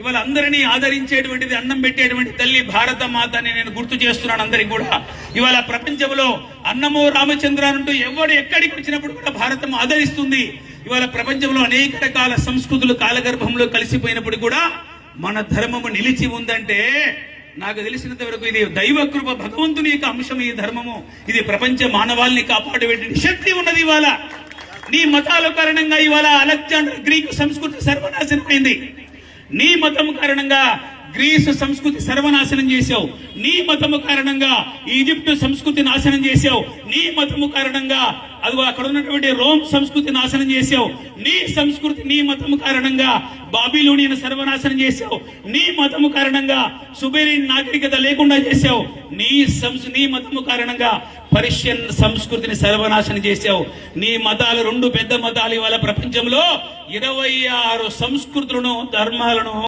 ఇవాళ అందరినీ ఆదరించేటువంటిది అన్నం పెట్టేటువంటి తల్లి భారత మాత అని నేను గుర్తు చేస్తున్నాను అందరికి కూడా. ఇవాళ ప్రపంచంలో అన్నమో రామచంద్ర అంటూ ఎవడు ఎక్కడికి వచ్చినప్పుడు కూడా భారతం ఆదరిస్తుంది. ఇవాళ ప్రపంచంలో అనేక రకాల సంస్కృతులు కాలగర్భంలో కలిసిపోయినప్పుడు కూడా మన ధర్మము నిలిచి ఉందంటే నాకు తెలిసినంత వరకు ఇది దైవ కృప భగవంతుని యొక్క అంశం ఈ ధర్మము. ఇది ప్రపంచ మానవాల్ని కాపాడే శక్తి ఉన్నది ఇవాళ. నీ మతాల కారణంగా ఇవాళ అలెగ్జాండర్ గ్రీకు సంస్కృతి సర్వనాశనమైంది. నీ మతం కారణంగా గ్రీసు సంస్కృతి సర్వనాశనం చేశావు. నీ మతము కారణంగా ఈజిప్టు సంస్కృతి నాశనం చేశావు. నీ మతము కారణంగా అది అక్కడ ఉన్నటువంటి రోమ్ సంస్కృతి నాశనం చేశావు. నీ సంస్కృతి నీ మతము కారణంగా బాబిలోనియన్ సర్వనాశనం చేశావు. నీ మతము కారణంగా సుబేరి నాగరికత లేకుండా చేశావు. నీ సంస్ నీ మతము కారణంగా పర్షియన్ సంస్కృతిని సర్వనాశనం చేశావు. నీ మతాలు రెండు పెద్ద మతాలు ఇవాళ ప్రపంచంలో ఇరవై ఆరు సంస్కృతులను ధర్మాలను